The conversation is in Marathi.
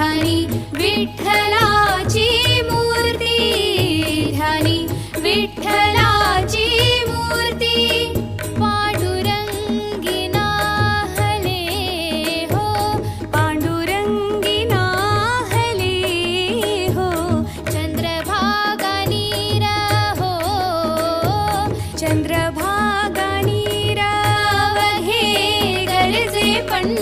ध्यानी विठ्ठलाची मूर्ती ध्यानी विठ्ठलाची मूर्ती पांडुरंगिना हले हो पांडुरंगिना हले हो चंद्रभागा नीरा हो चंद्रभागा नीरा वघे गरजे पण